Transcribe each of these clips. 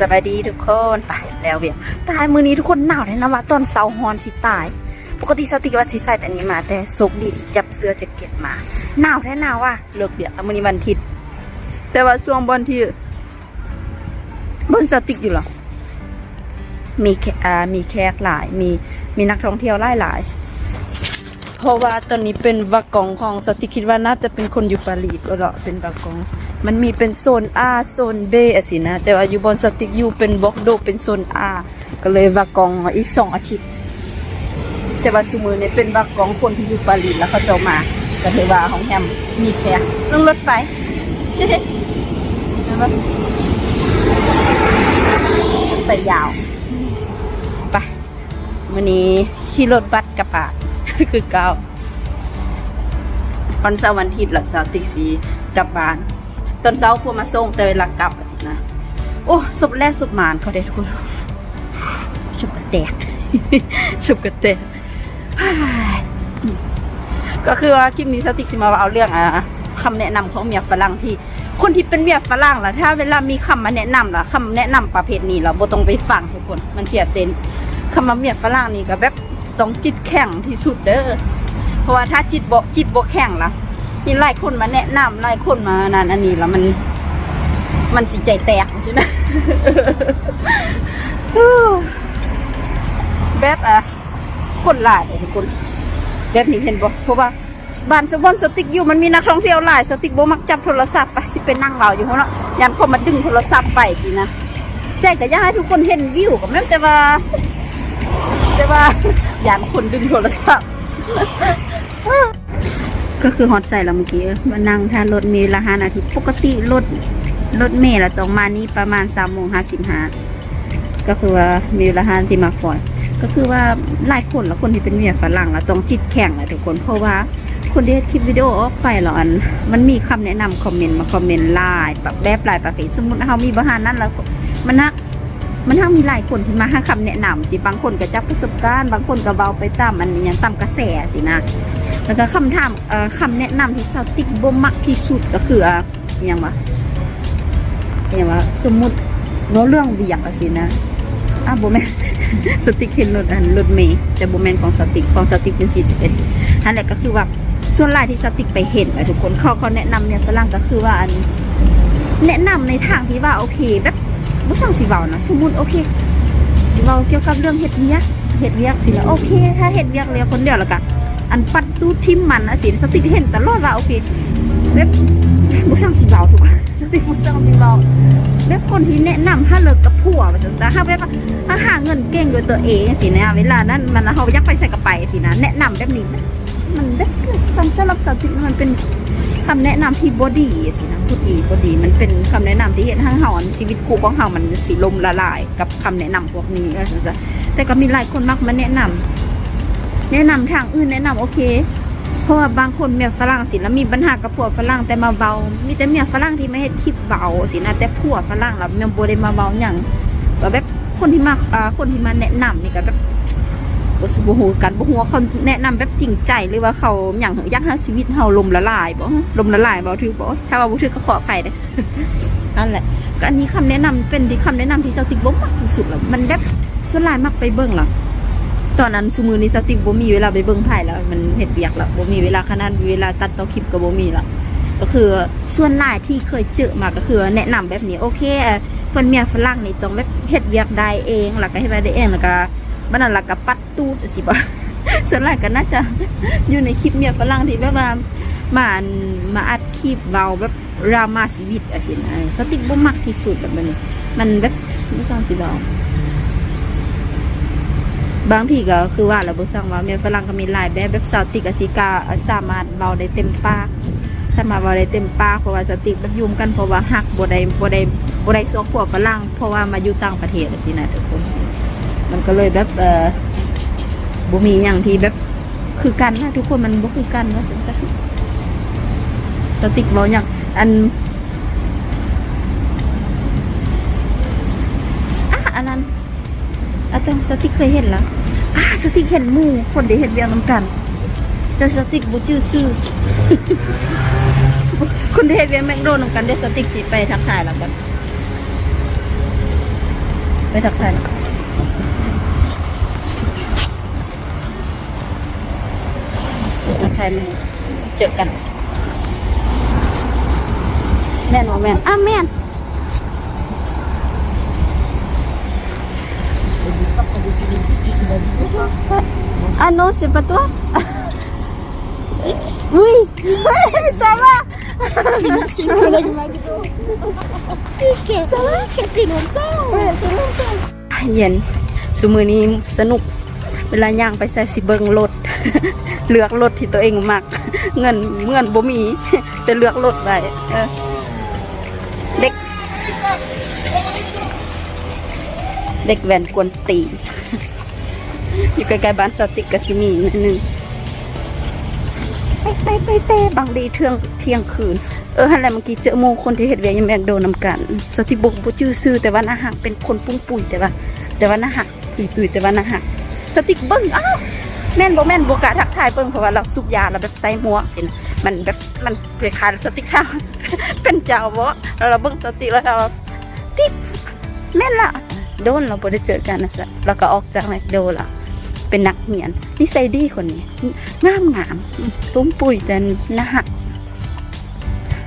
สบายดีทุกคนไปแล้วเวียตายมือนี้ทุกคนหนาวเลยนะว่าตอนเสาฮอนสิตาย ปกติสติว่าสิใส่แต่นี้มา แต่โชคดีที่จับเสื้อแจ็คเก็ตมาหนาวแท้หนาวว่ะเลิกเบียกแล้วมือนี้วันทิตย์แต่ว่าช่วงบอลที่บนสติกอยู่หรอมีแขอ่ามีแขกหลายมีมีนักท่องเที่ยวหลายหลาย เพราะว่าตอนนี้เป็นวากองของสติคิดว่าน่าจะเป็นคนอยู่ปารีสก็เหรอเป็นวากอง มันมีเป็นโซน A โซน B อะสินะ แต่ว่าอยู่บนสติกอยู่เป็นบล็อกโดเป็นโซน A ก็เลยวากองอีกสองอาทิตย์ แต่ว่าซูมือเนี่ยเป็นวากองคนที่อยู่ปารีสแล้วเขาจ้ามาก็ถือว่าของแฮมมีแขกเรื่องรถไฟเห็นปยาวไปวันนี้ขี่รถบัสกระปะ คือเก้าวันเสาร์วันอาทิตย์หลังเสาร์ตีสีกลับบ้าน ตอนเช้าพวกมาส่งแต่เวลากลับอะสินะ โอ้ศพแรกศพหมานเขาได้ทุกคนชุบกระแตกชุบกระแตกก็คือว่าคลิปนี้สติกสิมาเอาเรื่องอะคำแนะนำของเมียฝรั่งที่คนที่เป็นเมียฝรั่งล่ะถ้าเวลามีคำมาแนะนำล่ะคำแนะนำประเภทนี้เราบ่ต้องไปฟังทุกคนมันเสียเซนส์คำว่าเมียฝรั่งนี่ก็แบบ ต้องจิตแข็งที่สุดเด้อเพราะว่าถ้าจิตบ่จิตบ่แข็งละมีหลายคนมาแนะนำหลายคนมานั่นอันนี้แล้วมัน มันสิใจแตกใช่ไหมแบบอะคนหลายทุกคนแบบนี้เห็นบ่เพราะว่าบ้านสวอนสติกอยู่มันมีนักท่องเที่ยวหลายสติกบ่มักจับโทรศัพท์ไปสิเป็นนั่งเบาอยู่เพราะเนาะยันเขามาดึงโทรศัพท์ไปสินะใจก็อยาให้ทุกคนเห็นวิวกับแม่แต่ว่า แต่ว่ายันคนดึงโทรศัพท์ ก็คือฮอตใส่เราเมื่อกี้มานั่งทานรถเมล์ละห้านาทีปกติรถรถเมล์ละต้องมานี่ประมาณสามโมงห้าสิบห้าก็คือว่ามีละห้าที่มาฟอยก็คือว่าหลายคนแล้วคนที่เป็นเมียฝรั่งแล้วต้องจิตแข็งแหละทุกคนเพราะว่าคนที่คลิปวิดีโอออกไปแล้วอันมันมีคำแนะนำคอมเมนต์มาคอมเมนต์หลายแบบแบบหลายประเภทสมมติเฮามีบหารนั้นแล้ว มันฮักมีหลายคนที่มาให้คำแนะนำสิบางคนก็จับประสบการณ์บางคนก็เบาไปตามอันนี้ยังตามกระแสสินะแล้วก็คำถามคำแนะนำที่สาวติ๊กบ่มักที่สุดก็คืออะอหยังวะอหยังวะสมมุติว่าเรื่องเวียกสินะอะบ่แม่นสติกเห็นรถอันรถเมย์แต่บ่แม่นของสติกของสติกเป็น41นั่นแหละก็คือว่าส่วนหลายที่สติกไปเห็นอะทุกคนเขาเขาแนะนำเนี่ยฝรั่งก็คือว่าอัน แนะนำในทางที่ว่าโอเคแบบ บ่สั่งสิเว้านะสมมุติโอเคสิเว้าเกี่ยวกับเรื่องเฮ็ดเวียกเฮ็ดเวียกสิล้วโอเค ถ้าเฮ็ดเวียกเลยคนเดียวแล้วก็อันปัดตู้ทิมมันอะสิสติเห็นตลอดว่าโอเคแบบบุสั่งสิเบาทุกคนสติบุสั่งสิเบาแบบคนที่แนะนำถ้าเลิกกับผัวไปจังซี่ถ้าแบบว่าถ้าหาเงินเก่งโดยตัวเองสินะเวลานั้นมันเฮาอยากไปใส่กระไปสินะแนะนำแบบนี้มันแบบสำสำหรับสติมันเป็น คำแนะนำที่บอดีสินะพูดดีบอดีมันเป็นคำแนะนำที่เห็นทั้งเฮาอันชีวิตคู่ของเฮามันสิลมละลายกับคำแนะนำพวกนี้ก็จังซี่แต่ก็มีหลายคนมักมาแนะนำแนะนำทางอื่นแนะนำโอเคเพราะว่าบางคนเมียฝรั่งสิแล้วมีปัญหากับผัวฝรั่งแต่มาเบา มีแต่เมียฝรั่งที่ไม่เฮ็ดคลิปเบาสินะแต่ผัวฝรั่งแล้วเมียบ่ได้มาเบาหยังแบบคนที่มาคนที่มาแนะนำนี่ก็แบบ บ่สิบ่ฮู้กันบ่ฮู้ว่าเขาแนะนำแบบจริงใจหรือว่าเขาหยังอยากให้ชีวิตเฮาลมละลายบ่ลมละลายบ่ถือบ่ถ้าว่าบ่ถือก็ขออภัยเด้อนั่นแหละก็อันนี้คำแนะนำเป็นที่คำแนะนำที่เซาติกบ่มักที่สุดแล้วมันแบบส่วนหลายมักไปเบิ่งล่ะตอนนั้นซูมือนี้สติกบ่มีเวลาไปเบิ่งไพ่แล้ว มันเฮ็ดเวียกแล้วบ่มีเวลาขนาดเวลาตัดต่อคลิปก็บ่มีละก็คือส่วนหลายที่เคยเจอมาก็คือ แนะนำแบบนี้โอเคเพิ่นเมียฝรั่งนี่ต้องแบบเฮ็ดเวียกได้เองแล้วก็เฮ็ดได้เองแล้วก็ บันั้นแล้วก็ปัดตูดสิบ่ส่วนหลายก็น่าจะอยู่ในคลิปเมียฝรั่งที่แบบว่ามาอันมาอัดคลิปเบาแบบรามาชีวิตอะสินะสติกบ่มักที่สุดแบบนี้มันแบบบ่ซ่อนสิเบาบางทีก็คือว่าเราบ่สั่งว่าเมียฝรั่งก็มีหลายแบบแบบสาวติกกับซิกาสามารถเบาได้เต็มปากสามารถเบาได้เต็มปากเพราะว่าสติแบบยุ่มกันเพราะว่าฮักบ่ได้บ่ได้บ่ได้ซอกพวกฝรั่งเพราะว่ามาอยู่ต่างประเทศอะสินะทุกคน มันก็เลยแบบเออบ่มีหยังที่แบบคือกันนะทุกคนมันบ่คือกันว่าซั่นสติกเว้าหยังอันอะอันนั้นอาจารย์สติกเคยเห็นแล้วอ่าสติกเห็นมูคนได้เห็นเรียงน้ำกัน แต่สติกบ่จื้อซื่อคนได้เห็นเรียงแมงโดนน้ำกันได้สติกสิไปทักทายแล้วกันทักทายทักทาย แม่เจอกันแม่นบ่แม่นอ้าวแม่น Ah non, c'est pas เย็นสมือนี้สนุก เวลาย่างไปใส่สิเบิงรถ เลือกรถที่ตัวเองมัก เงินเงินบ่มีแต่เลือกรถไปเด็ก เด็กแวนกวนตี อยู่ใกล้ๆบ้านสติกกสิมีนิดนึง ไปไปไปบางดีเที่ยงเที่ยงคืน เออฮันแหละเมื่อกี้เจอโมคนที่เฮ็ดเวียกยังแมกโดนำกันสติบุกบ่ชื่อซื่อแต่ว่าหน้าหักเป็นคนปุ้งปุ๋ยแต่ว่า แต่ว่าหน้าหักตุยตุยแต่ว่าหน้าหักสติกเบิ้งอ้าวแม่นบ่แม่นบ่กล้าทักทายเบิ้งเพราะว่าเราสูบยาเราแบบใส่หมวกสินะมันแบบมันคล้ายๆสติกท่าเป็นเจ้าบ่แล้วเราเบิ้งสติแล้วเราติ๊กแม่นละโดนเราบ่ได้เจอกันนะจ๊ะแล้วก็ออกจากแมคโดละ เป็นนักเรียนนิสัยดีคนนี้งามงามอืมปุ้มปุ๋ยแต่น้าหัก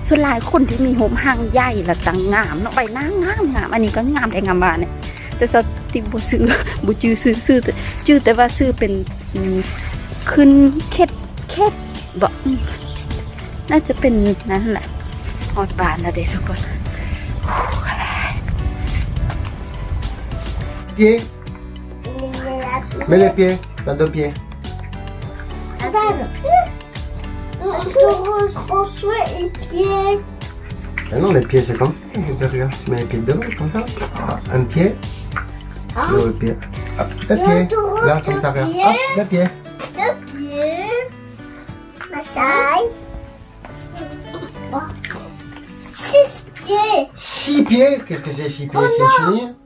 ส่วนหลายคนที่มีหมห่างใหญ่ละตังงามเนาะใบหน้างามงามอันนี้ก็งามได้งามบานเนี่ยแต่สติบุซื้อบุจื้อซื้อซื้อแต่ชื่อแต่ว่าซื้อเป็นอืมขึ้นเค็ดเค็ดบอกน่าจะเป็นนั่นแหละฮอดบานแล้วเด็กทุกคน Pieds. Mets les pieds. T'as deux pieds. Regarde. Un taureau François et pied. Ah non, les pieds, c'est comme ça. Regarde, tu mets les pieds devant, comme ça. Un pied. Ah. L'autre pied. Hop, le Le pied. taureau, Là, comme ça, regarde. Hop, pied. Deux pieds. Massage. Six pieds. Six pieds. Qu'est-ce que c'est, six pieds? C'est une chenille? On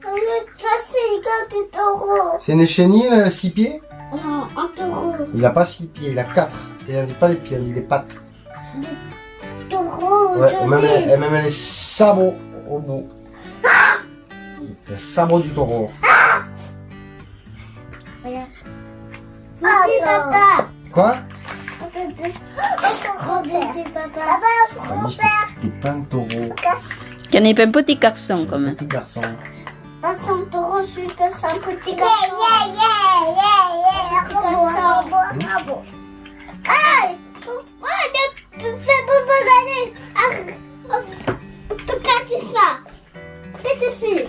c'est une chenille, euh, six pieds? Non, un taureau. Il a pas six pieds, il a quatre. Il a pas les pieds, il a des pattes. Des taureaux. Ouais, et même, les, et au bout. Le sabot du taureau. Ah Regarde. Papa. Quoi? Papa, ah, mon père. T'es pas un taureau. Qu'un est un petit garçon, quand même. Petit garçon. Pas son taureau, super petit garçon. Yeah, yeah, yeah, yeah, Petit Pourquoi tu fais fais ça Qu'est-ce que tu fais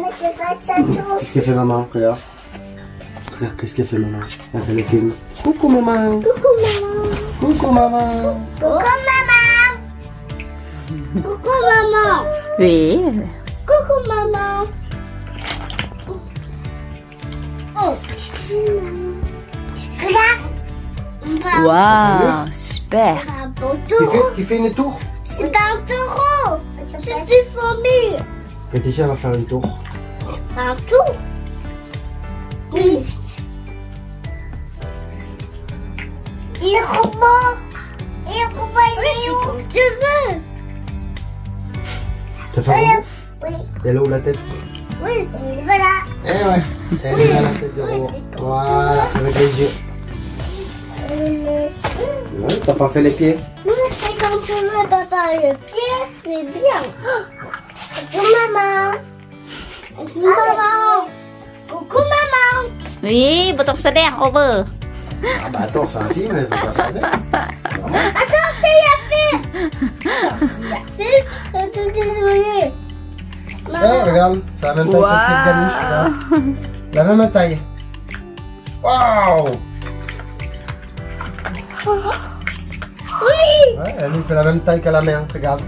Mais c'est pas ça tout. Qu'est-ce que fait maman Regarde. Regarde, qu'est-ce que fait maman? Elle fait le film. Coucou maman. Coucou maman. Coucou maman. Coucou maman. Coucou maman. เว้ Coucou maman. Beau Tu taureau. fais, tu fais une tour C'est pas un taureau. Je suis fourmi. Laetitia va faire une tour. Un tour. Oui. Il est robot. Il est robot, il est où Tu veux Ça fait un robot Oui. Elle a où la tête Oui, c'est voilà. Eh ouais. Voilà, avec les yeux. Ouais, t'as pas fait les pieds C'est quand tu veux, papa, le pied, c'est bien. Coucou maman. Coucou maman. Coucou maman. Oui, betul sedang, over. Ah bah attends, c'est un film, mais pas Attends, c'est Yacine C'est tout désolé. Ah, regarde, t'as même pas wow. compris le pianiste, namamatay. Wow! Ouais, elle fait la même taille que la mère, regarde.